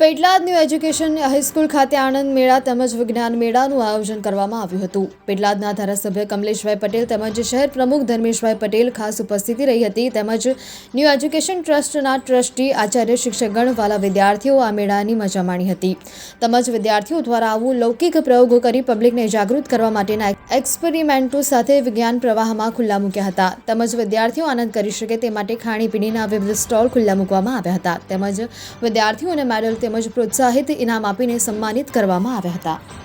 Petlad new education high school ખાતે આનંદ મેળા તેમજ વિજ્ઞાન મેળાનું આયોજન કરવામાં આવ્યું હતું. પેટલાદના ધારાસભ્ય કમલેશભાઈ પટેલ તેમજ શહેર પ્રમુખ ધર્મેશભાઈ પટેલ ખાસ ઉપસ્થિતિ રહી હતી. તેમજ ન્યૂ એજ્યુકેશન ટ્રસ્ટના ટ્રસ્ટી આચાર્ય શિક્ષકગણ વાલા વિદ્યાર્થીઓ આ મેળાની મજા માણી હતી. તેમજ વિદ્યાર્થીઓ દ્વારા આવું લૌકિક પ્રયોગો કરી પબ્લિકને જાગૃત કરવા માટેના એક્સપેરિમેન્ટો સાથે વિજ્ઞાન પ્રવાહમાં ખુલ્લા મૂક્યા હતા. તેમજ વિદ્યાર્થીઓ આનંદ કરી શકે તે માટે ખાણીપીણીના વિવિધ સ્ટોલ ખુલ્લા મૂકવામાં આવ્યા હતા. તેમજ વિદ્યાર્થીઓને મેડલ તેમજ પ્રોત્સાહિત ઇનામ આપીને સન્માનિત કરવામાં આવ્યા હતા.